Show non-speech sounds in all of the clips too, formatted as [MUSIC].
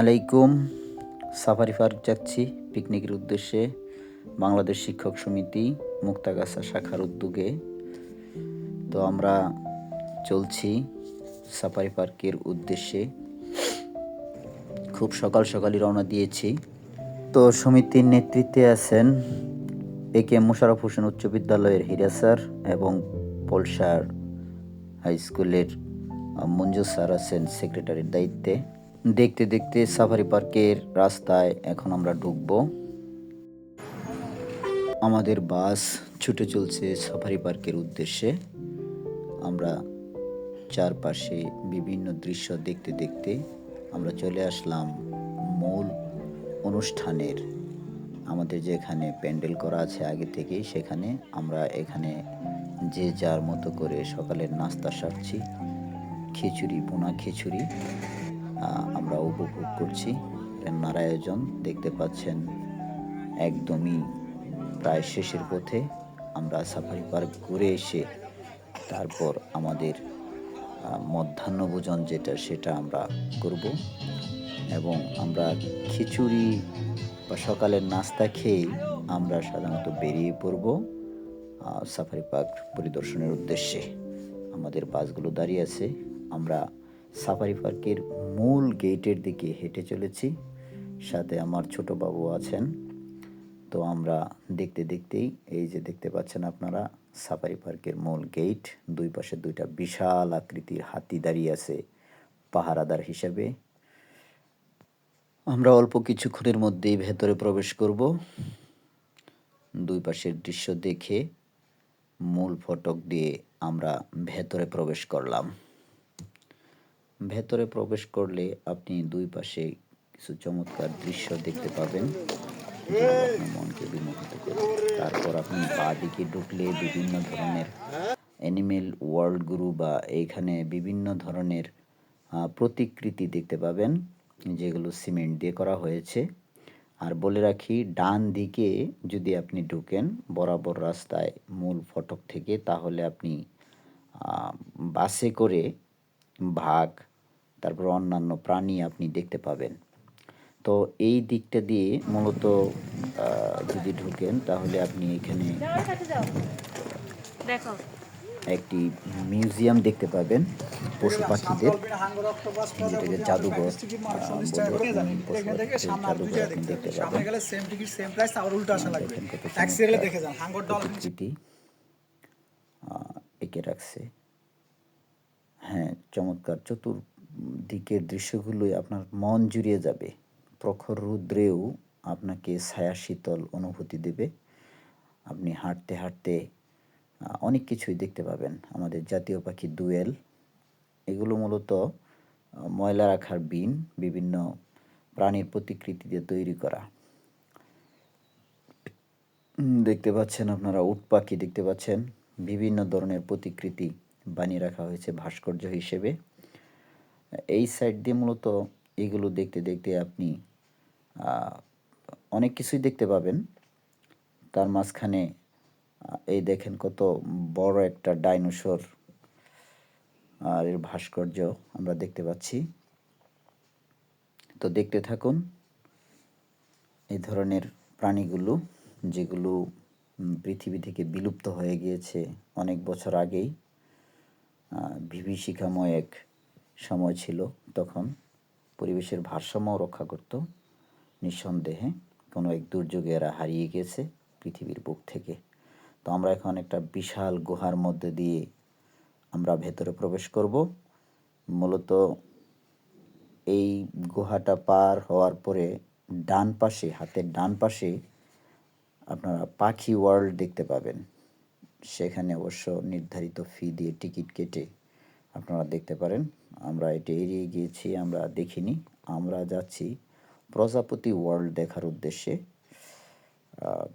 আলাইকুম। Safari park যাচ্ছি পিকনিকের উদ্দেশ্যে বাংলাদেশ শিক্ষক সমিতি মুক্তাগাছা শাখার উদ্যোগে। তো আমরা চলছি সাফারি পার্কের উদ্দেশ্যে। খুব সকাল সকালই রওনা দিয়েছি। তো সমিতির নেতৃত্বে আছেন এ কে মোশারফ হোসেন উচ্চ বিদ্যালয়ের হিরা স্যার এবং পলসার হাই স্কুলের মঞ্জু স্যার আছেন সেক্রেটারির দায়িত্বে। দেখতে দেখতে সাফারি পার্কের রাস্তায় এখন আমরা ঢুকবো। আমাদের বাস ছুটে চলছে সাফারি পার্কের উদ্দেশ্যে। আমরা চারপাশে বিভিন্ন দৃশ্য দেখতে দেখতে আমরা চলে আসলাম মূল অনুষ্ঠানের। আমাদের যেখানে প্যান্ডেল করা আছে আগে থেকেই সেখানে আমরা এখানে যে যার মতো করে সকালের নাস্তা সারছি। খিচুড়ি, পোনা খিচুড়ি। আমরা উপভোগ করছি। রান্নার আয়োজন দেখতে পাচ্ছেন। একদমই প্রায় শেষের পথে আমরা সাফারি পার্ক ঘুরে এসে তারপর আমাদের মধ্যাহ্নভোজন যেটা সেটা আমরা করব। এবং আমরা খিচুড়ি বা সকালের নাস্তা খেয়েই আমরা সাধারণত বেরিয়ে পড়ব সাফারি পার্ক পরিদর্শনের উদ্দেশ্যে। আমাদের বাসগুলো দাঁড়িয়ে আছে। আমরা সাফারি পার্কের মূল গেটের দিকে হেঁটে চলেছি। সাথে আমার ছোট বাবু আছেন। তো আমরা দেখতে দেখতেই এই যে দেখতে পাচ্ছেন আপনারা, সাফারি পার্কের মূল গেট, দুই পাশে দুইটা বিশাল আকৃতির হাতি দাঁড়িয়ে আছে পাহারাদার হিসাবে। আমরা অল্প কিছুক্ষণের মধ্যেই ভেতরে প্রবেশ করব। দুই পাশের দৃশ্য দেখে মূল ফটক দিয়ে আমরা ভেতরে প্রবেশ করলাম। ভেতরে প্রবেশ করলে আপনি দুই পাশে কিছু চমৎকার দৃশ্য দেখতে পাবেন। মনকে বিমোহিত করবে। তারপর আপনি পা দিকে ঢুকলে বিভিন্ন ধরনের অ্যানিমেল ওয়ার্ল্ড গুরু বা এইখানে বিভিন্ন ধরনের প্রতিকৃতি দেখতে পাবেন, যেগুলো সিমেন্ট দিয়ে করা হয়েছে। আর বলে রাখি, ডান দিকে যদি আপনি ঢুকেন বরাবর রাস্তায় মূল ফটক থেকে, তাহলে আপনি বাসে করে বাঘ তারপর অন্যান্য প্রাণী আপনি দেখতে পাবেন। তো এই দিকটা দিয়ে মূলত যদি ঢুকেন তাহলে আপনি এখানে একটি মিউজিয়াম দেখতে পাবেন। পশু পাখিদের যেটাকে জাদুঘর দেখতে পাবেন। এক সিরিয়ালে চমৎকার দেখে যান হাঙ্গর ডল প্রতিকৃতি আহ, এঁকে রাখছে হ্যাঁ চমৎকার। চতুর্দিকের দৃশ্যগুলোই আপনার মন জুড়িয়ে যাবে। প্রখর রুদ্রেও আপনাকে ছায়া শীতল অনুভূতি দেবে। আপনি হাঁটতে হাঁটতে অনেক কিছুই দেখতে পাবেন। আমাদের জাতীয় পাখি দুয়েল এগুলো মূলত ময়লা রাখার বিন, বিভিন্ন প্রাণীর প্রতিকৃতি দিয়ে তৈরি করা। দেখতে পাচ্ছেন আপনারা উট পাখি, দেখতে পাচ্ছেন। বিভিন্ন ধরনের প্রতিকৃতি। বানিয়ে রাখা হয়েছে ভাস্কর্য হিসেবে। এই সাইড দিয়ে মূলত এগুলো দেখতে দেখতে আপনি অনেক কিছুই দেখতে পাবেন। তার মাঝখানে এই দেখেন কত বড় একটা ডাইনোসর আর এর ভাস্কর্য আমরা দেখতে পাচ্ছি। তো দেখতে থাকুন এই ধরনের প্রাণীগুলো, যেগুলো পৃথিবী থেকে বিলুপ্ত হয়ে গিয়েছে অনেক বছর আগেই। বিভীষিকাময় এক সময় ছিল তখন পরিবেশের ভারসাম্য রক্ষা করত। নিঃসন্দেহে কোনো এক দুর্যোগে এরা হারিয়ে গেছে পৃথিবীর বুক থেকে। তো আমরা এখন একটা বিশাল গুহার মধ্যে দিয়ে আমরা ভেতরে প্রবেশ করব। মূলত এই গুহাটা পার হওয়ার পরে ডান পাশে, হাতের ডান পাশে আপনারা পাখি ওয়ার্ল্ড দেখতে পাবেন। সেখানে অবশ্য নির্ধারিত ফি দিয়ে টিকিট কেটে আপনারা দেখতে পারেন। আমরা এটা এড়িয়ে গিয়েছি আমরা দেখিনি। আমরা যাচ্ছি প্রজাপতি ওয়ার্ল্ড দেখার উদ্দেশ্যে।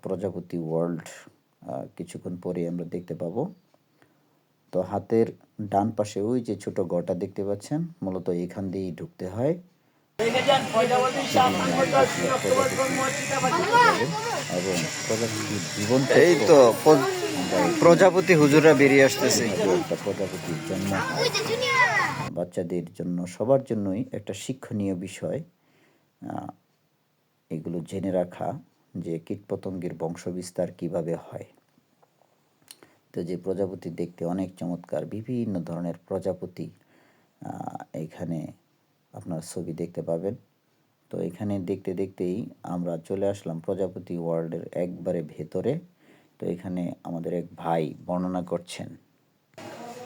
প্রজাপতি ওয়ার্ল্ড কিছুক্ষণ পরে আমরা দেখতে পাবো। তো হাতের ডান পাশে ওই যে ছোট ঘরটা দেখতে পাচ্ছেন মূলত এখান দিয়েই ঢুকতে হয়। এবং জীবন এই তো প্রজাপতি হুজুররা বেরিয়ে আসতেছে। একটা প্রজাপতির জন্ম বাচ্চাদের জন্য সবার জন্যই একটা শিক্ষণীয় বিষয়। এগুলো জেনে রাখা যে কীটপতঙ্গের বংশবিস্তার কীভাবে হয়। তো যে প্রজাপতি দেখতে অনেক চমৎকার বিভিন্ন ধরনের প্রজাপতি আহ, এইখানে আপনার ছবি দেখতে পাবেন। তো এখানে দেখতে দেখতেই আমরা চলে আসলাম প্রজাপতি ওয়ার্ল্ডের একবারে ভেতরে। তো এখানে আমাদের এক ভাই বর্ণনা করছেন।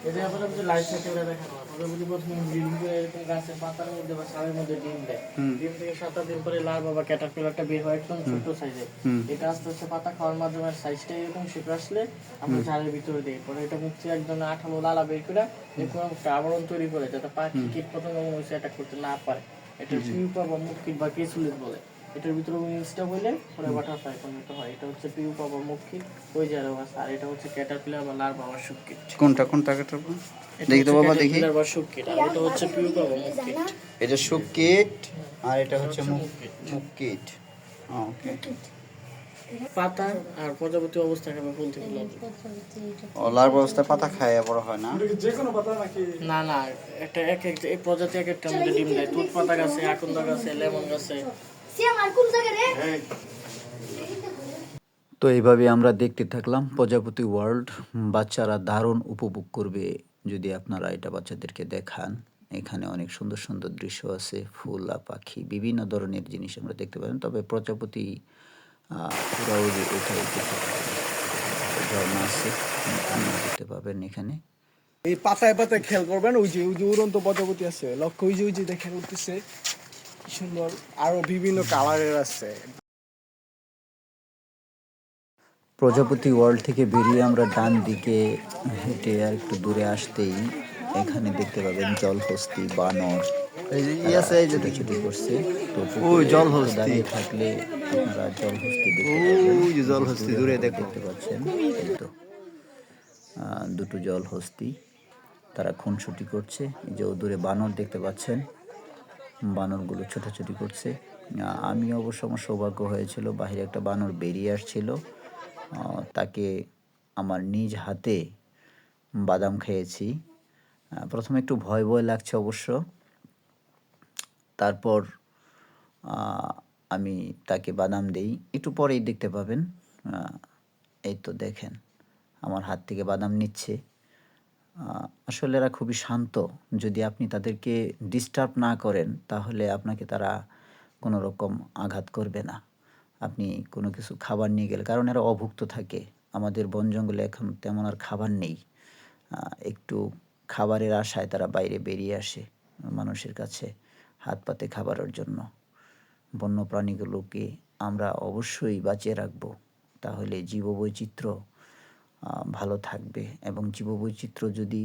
এটা আপনার যে লাইট থাকে ওটা দেখানো প্রজাপতি প্রথমে ডিম করে এরকম গাছের পাতার মধ্যে বা সালের মধ্যে ডিম দেয়। ডিম থেকে সাত আট দিন পরে লার্ভা বা ক্যাটারপিলারটা বের হয় একদম ছোট সাইজে এটা আস্তে আস্তে পাতা খাওয়ার মাধ্যমে সাইজটা এরকম আসলে আমরা ঝাড়ের ভিতরে দিই। পরে এটা একদম আঠালো লালা বের করে এরকম একটা আবরণ তৈরি করে যাতে পাখি কীট পতঙ্গ মনুষ্য অ্যাটাক করতে না পারে। এটা পিউপা বা বা কেসুলিস বলে। এটার ভিতরে উইংসটা বলে পরে বাটারফ্লাই পরিণত হয়। এটা হচ্ছে পিউপা বা মুখী ওই আছে। আর এটা হচ্ছে ক্যাটারপিলার বা লার্ভা বা শুটকিট কোনটা কোনটা কোনটা? দেখি তো বাবা দেখি। ক্যাটারপিলার বা শুটকিট আর এটা হচ্ছে পিউপা বা মুখকিট এটা সুকিট আর এটা হচ্ছে মুখ মুকিট ওকে পাতা আর প্রজাপতি অবস্থাকে আমরা ফুল থেকে লবণ। ওলার ব্যবস্থায় পাতা খায় বড় হয় না? যে কোনো পাতা নাকি? না না একটা এক এক এই প্রজাতি এক একটা মধ্যে ডিম দেয়। তুত পাতা গাছে আকন্দা গাছে লেমন গাছে। তো এইভাবে আমরা দেখতে থাকলাম প্রজাপতি ওয়ার্ল্ড বাচ্চারা দারুণ উপভোগ করবে যদি আপনারা এটা বাচ্চাদেরকে দেখান। এখানে অনেক সুন্দর সুন্দর দৃশ্য আছে ফুল আর পাখি বিভিন্ন ধরনের জিনিস আমরা দেখতে পাবেন। তবে প্রজাপতি দেখতে পাবেন। ঝর্ণা আছে আপনারা দেখতে পাবেন এখানে। এই পাতায় পাতায় খেয়াল করবেন ওই যে ওই যে উড়ন্ত প্রজাপতি আছে লক্ষ্য ওই যে ওই যে দেখেন উঠতেছে। সুন্দর আরও বিভিন্ন কালারের আছে। প্রজাপতি ওয়ার্ল্ড থেকে বেরিয়ে আমরা ডান দিকে হেঁটে আর একটু দূরে আসতেই এখানে দেখতে পাবেন জলহস্তি বানর। এই যে ই আছে এই যে ছোটাছুটি করছে। তো ওই জলহস্তি। দাঁড়িয়ে থাকলে আপনারা জলহস্তি দেখতে পাবেন। ওই জলহস্তি দূরে দেখতে পাচ্ছেন এই তো। আহ, দুটো জলহস্তি তারা খুনসুটি করছে। এই যে ও দূরে বানর দেখতে পাচ্ছেন। বানরগুলো ছোটাছুটি করছে। আমি অবশ্য আমার সৌভাগ্য হয়েছিল বাইরে একটা বানর বেরিয়ে আসছিল। তাকে আমার নিজ হাতে বাদাম খেয়েছি। প্রথমে একটু ভয় ভয় লাগছে অবশ্য। তারপর আমি তাকে বাদাম দেই। একটু পরেই দেখতে পাবেন। এই তো দেখেন, আমার হাত থেকে বাদাম নিচ্ছে। আসলে এরা খুবই শান্ত। যদি আপনি তাদেরকে ডিস্টার্ব না করেন, তাহলে আপনাকে তারা কোনো রকম আঘাত করবে না। আপনি কোনো কিছু খাবার নিয়ে গেলে, কারণ এরা অভুক্ত থাকে। আমাদের বন জঙ্গলে এখন তেমন আর খাবার নেই। একটু খাবারের আশায় তারা বাইরে বেরিয়ে আসে মানুষের কাছে হাত পাতে খাবারের জন্য। বন্য প্রাণীগুলোকে আমরা অবশ্যই বাঁচিয়ে রাখব। তাহলে জীববৈচিত্র্য ভালো থাকবে এবং জীববৈচিত্র্য যদি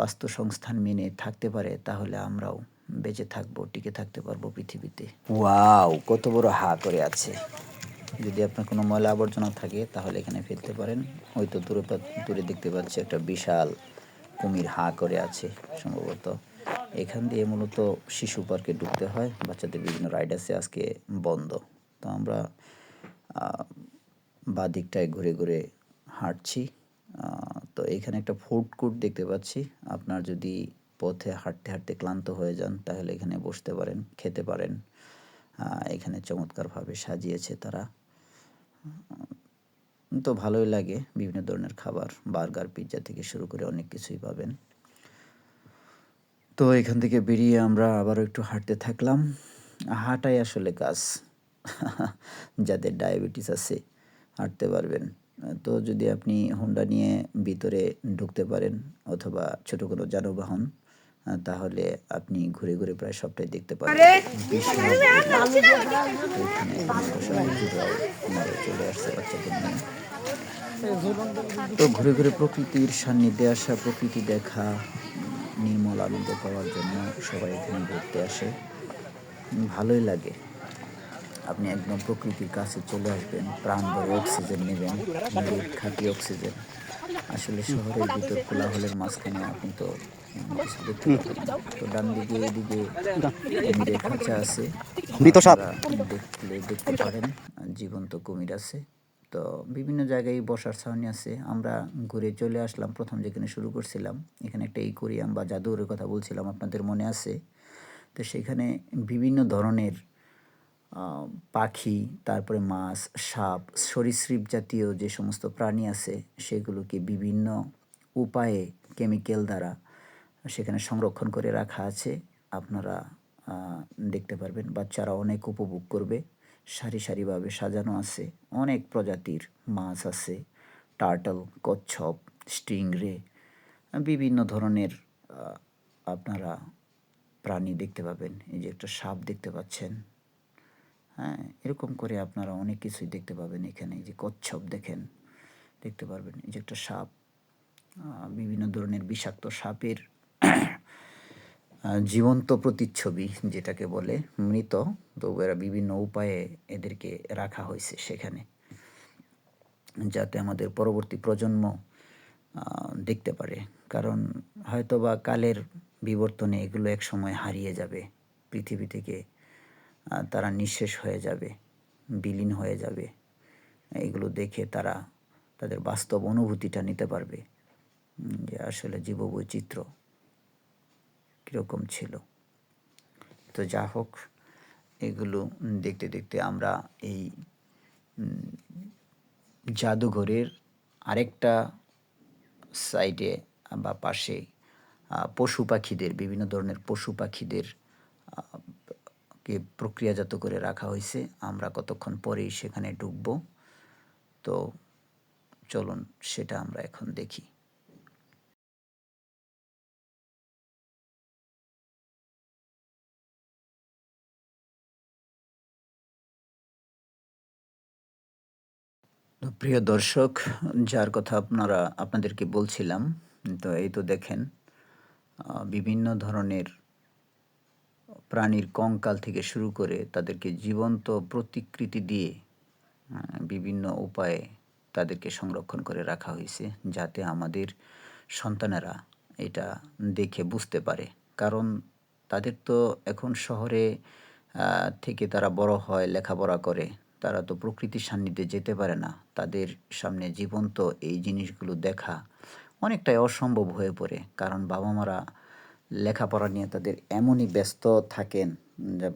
বাস্তুসংস্থান মেনে থাকতে পারে তাহলে আমরাও বেঁচে থাকব টিকে থাকতে পারব পৃথিবীতে। ওয়াও কত বড় হা করে আছে। যদি আপনার কোনো ময়লা আবর্জনা থাকে তাহলে এখানে ফেলতে পারেন। ওই তো দূরে দূরে দেখতে পাচ্ছি একটা বিশাল কুমির হা করে আছে সম্ভবত। এখান দিয়ে মূলত শিশু পার্কে ঢুকতে হয় বাচ্চাদের বিভিন্ন রাইড আছে আজকে বন্ধ। তো আমরা বাঁ দিকটায় ঘুরে ঘুরে হাঁটছি। তো এখানে একটা ফুড কোর্ট দেখতে পাচ্ছি। আপনার যদি পথে হাঁটতে হাঁটতে ক্লান্ত হয়ে যান, তাহলে এখানে বসতে পারেন, খেতে পারেন। এখানে চমৎকারভাবে সাজিয়েছে তারা। তো ভালোই লাগে বিভিন্ন ধরনের খাবার, বার্গার, পিৎজা থেকে শুরু করে অনেক কিছুই পাবেন। তো এখান থেকে বেরিয়ে আমরা আবারও একটু হাঁটতে থাকলাম। হাঁটাই আসলে কাজ। [LAUGHS] যাদের ডায়াবেটিস আছে, হাঁটতে পারবেন। তো যদি আপনি হোন্ডা নিয়ে ভিতরে ঢুকতে পারেন অথবা ছোট কোনো যানবাহন তাহলে আপনি ঘুরে ঘুরে প্রায় সবটাই দেখতে ওনারা চলে আসছে বাচ্চাদের নিয়ে তো ঘুরে ঘুরে প্রকৃতির সান্নিধ্যে আসা প্রকৃতি দেখা নির্মল আনন্দ পাওয়ার জন্য সবাই এখানে ঘুরতে আসে। ভালোই লাগে। আপনি একদম প্রকৃতির কাছে চলে আসবেন প্রাণ ভরে অক্সিজেন নেবেন খাঁটি অক্সিজেন আসলে শহরের ভিতর কোলাহলের মাঝখানে আপনি তো কিছু দেখতে পাবেন তো ডান দিকে এদিকে কুমিরের খাঁচা আছে। দেখলে দেখতে পারেন জীবন্ত কুমির আছে। তো বিভিন্ন জায়গায় বসার ছাউনি আছে। আমরা ঘুরে চলে আসলাম প্রথম যেখানে শুরু করছিলাম এখানে একটা ইকোরিয়াম বা জাদুঘরের কথা বলছিলাম আপনাদের মনে আছে? তো সেখানে বিভিন্ন ধরনের পাখি, তারপরে মাছ, সাপ, সরীসৃপ জাতীয় যে সমস্ত প্রাণী আছে, সেগুলোকে বিভিন্ন উপায়ে কেমিক্যাল দ্বারা সেখানে সংরক্ষণ করে রাখা আছে। আপনারা দেখতে পারবেন, বাচ্চারা অনেক উপভোগ করবে। সারি সারিভাবে সাজানো আছে। অনেক প্রজাতির মাছ আছে। টার্টল কচ্ছপ স্টিংরে বিভিন্ন ধরনের আপনারা প্রাণী দেখতে পাবেন। এই যে একটা সাপ দেখতে পাচ্ছেন। হ্যাঁ এরকম করে আপনারা অনেক কিছুই দেখতে পাবেন এখানে। যে কচ্ছপ দেখেন, দেখতে পারবেন। এই যে একটা সাপ বিভিন্ন ধরনের বিষাক্ত সাপের জীবন্ত প্রতিচ্ছবি যেটাকে বলে মৃত, তো এরা বিভিন্ন উপায়ে এদেরকে রাখা হয়েছে সেখানে। যাতে আমাদের পরবর্তী প্রজন্ম দেখতে পারে। কারণ হয়তোবা কালের বিবর্তনে এগুলো এক সময় হারিয়ে যাবে। পৃথিবী থেকে তারা নিঃশেষ হয়ে যাবে, বিলীন হয়ে যাবে। এগুলো দেখে তারা তাদের বাস্তব অনুভূতিটা নিতে পারবে যে আসলে জীববৈচিত্র্য কীরকম ছিল। তো যা হোক, এগুলো দেখতে দেখতে আমরা এই জাদুঘরের আরেকটা সাইডে বা পাশে পশু পাখিদের, বিভিন্ন ধরনের পশু পাখিদের কে প্রক্রিয়াজাত করে রাখা হয়েছে, আমরা কতক্ষণ পরেই সেখানে ঢুকব তো চলুন সেটা আমরা এখন দেখি। প্রিয় দর্শক, যার কথা আপনারা, আপনাদেরকে বলছিলাম, তো এই তো দেখেন বিভিন্ন ধরনের প্রাণীর কঙ্কাল থেকে শুরু করে তাদেরকে জীবন্ত প্রতিকৃতি দিয়ে বিভিন্ন উপায়ে তাদেরকে সংরক্ষণ করে রাখা হয়েছে যাতে আমাদের সন্তানেরা এটা দেখে বুঝতে পারে। কারণ তাদের তো এখন শহরে থেকে তারা বড় হয়, লেখাপড়া করে, তারা তো প্রকৃতির সান্নিধ্যে যেতে পারে না। তাদের সামনে জীবন্ত এই জিনিসগুলো দেখা অনেকটাই অসম্ভব হয়ে পড়ে। কারণ বাবা মারা লেখাপড়া নিয়ে তাদের এমনই ব্যস্ত থাকেন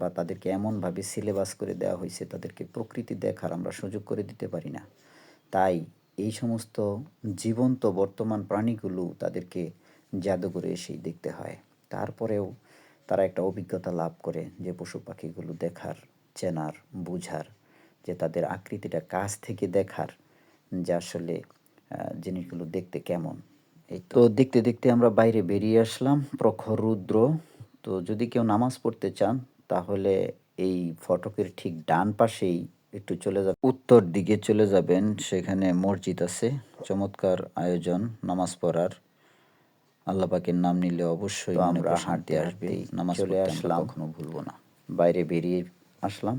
বা তাদেরকে এমনভাবে সিলেবাস করে দেওয়া হয়েছে, তাদেরকে প্রকৃতি দেখার আমরা সুযোগ করে দিতে পারি না। তাই এই সমস্ত জীবন্ত বর্তমান প্রাণীগুলো তাদেরকে জাদুঘরে এসেই দেখতে হয়। তারপরেও তারা একটা অভিজ্ঞতা লাভ করে যে পশু পাখিগুলো দেখার, চেনার, বুঝার, যে তাদের আকৃতিটা কাছ থেকে দেখার, যে আসলে জিনিসগুলো দেখতে কেমন। তো দেখতে দেখতে আমরা বাইরে বেরিয়ে আসলাম প্রখর রুদ্র তো যদি কেউ নামাজ পড়তে চান তাহলে এই ফটকের ঠিক ডান পাশেই একটু চলে যাবেন। উত্তর দিকে চলে যাবেন সেখানে মসজিদ আছে। চমৎকার আয়োজন নামাজ পড়ার। আল্লাহ পাকের নাম নিলে অবশ্যই আমরা হাঁটতে আসবে। নামাজ চলে আসলাম। কখনো ভুলবো না। বাইরে বেরিয়ে আসলাম।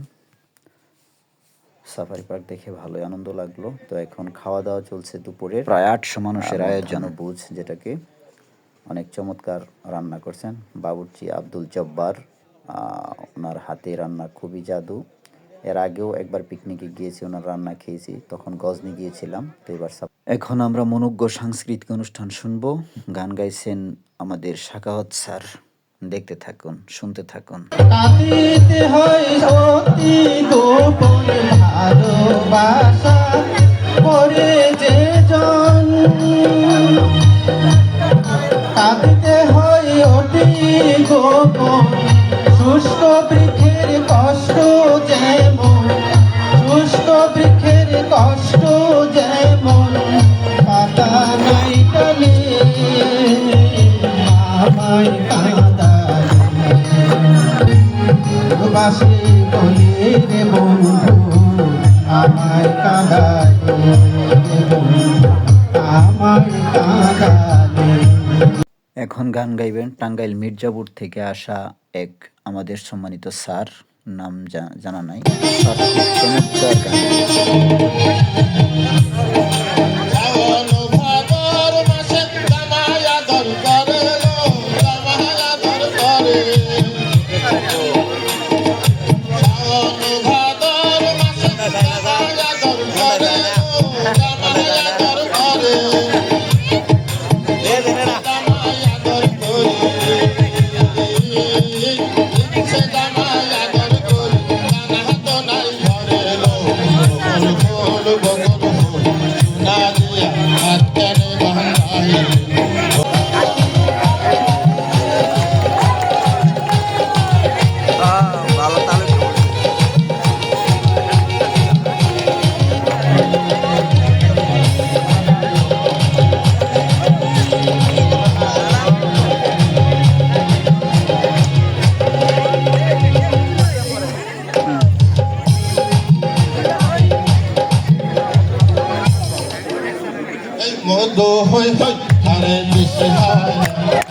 সাফারি পার্ক দেখে ভালোই আনন্দ লাগল। তো এখন খাওয়া দাওয়া চলছে দুপুরে প্রায় আটশো মানুষের আয়োজন বুঝ যেটাকে অনেক চমৎকার রান্না করছেন। বাবুর্চি আব্দুল জব্বার ওনার হাতে রান্না খুবই জাদু। এর আগেও একবার পিকনিকে গিয়েছি ওনার রান্না খেয়েছি তখন গজনি গিয়েছিলাম। তো এবার এখন আমরা মনোজ্ঞ সাংস্কৃতিক অনুষ্ঠান শুনব। গান গাইছেন আমাদের শাকাওয়াত স্যার। দেখতে থাকুন শুনতে থাকুন। বৃক্ষের কষ্ট যেমন শুষ্ক বৃক্ষের কষ্ট যেমন। বাসে বলে রে বন্ধু আমায় কাঁদালে আমায় কাঁদালে। এখন গান গাইবেন টাঙ্গাইল মির্জাপুর থেকে আসা এক আমাদের সম্মানিত স্যার নাম জানা নাই। চমৎকার গান Beleza, né? দো হয় হয় আরে কৃষ্ণ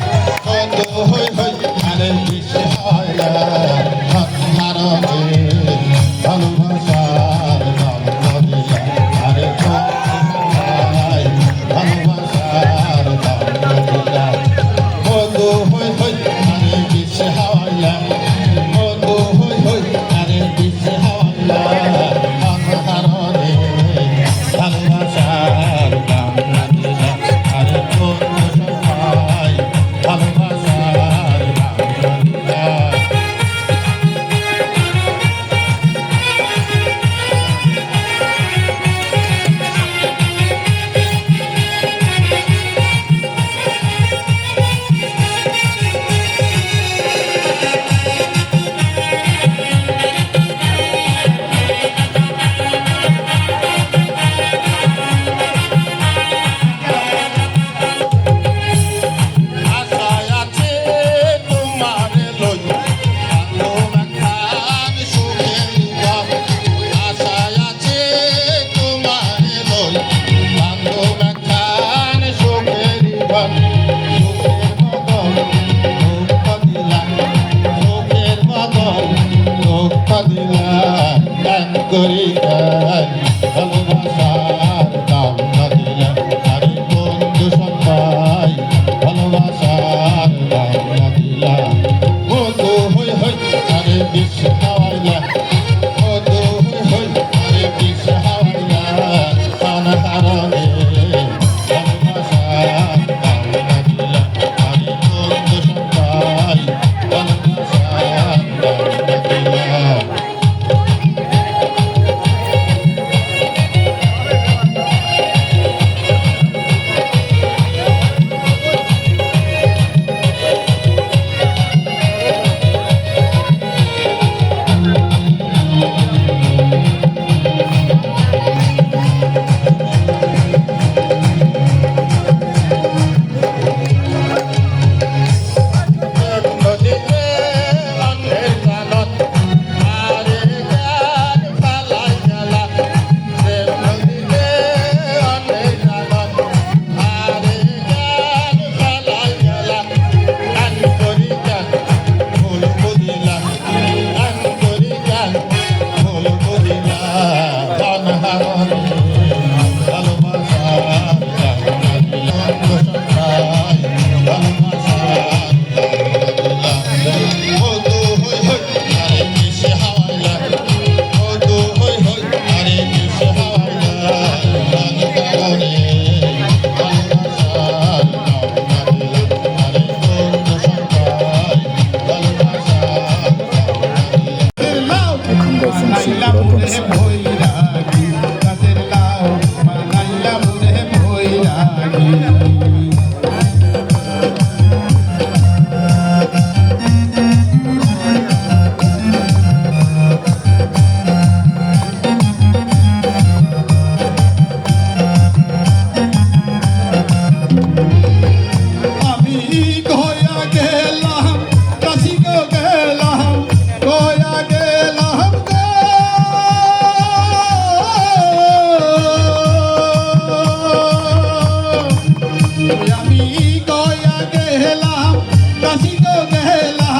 বেলা,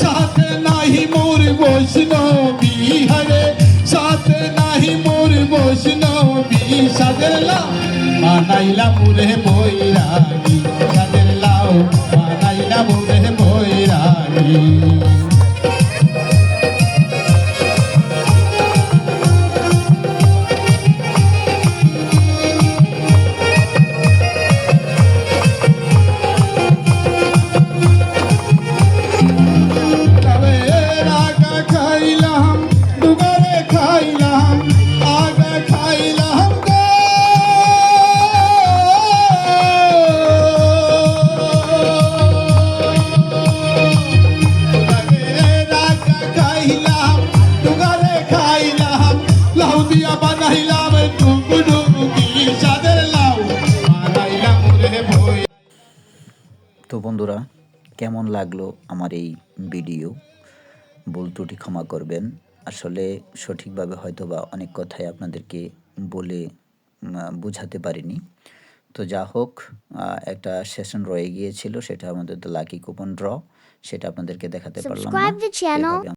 সাথে নাহি মোর বৈষ্ণব বিহারে সাথে নাহি মোর বৈষ্ণব, সাদেলা মানাইলা মুরে বৈরাগী, সাদেলাও মানাইলা মুরে বৈরাগী। লাগল আমার এই ভিডিও। বলতুটি ক্ষমা করবেন। আসলে সঠিকভাবে হয়তো বা অনেক কথাই আপনাদেরকে বলে বোঝাতে পারিনি। তো যা হোক একটা সেশন রয়ে গিয়েছিল সেটা আমাদের লাকি কুপন ড্র সেটা আপনাদেরকে দেখাতে পারলাম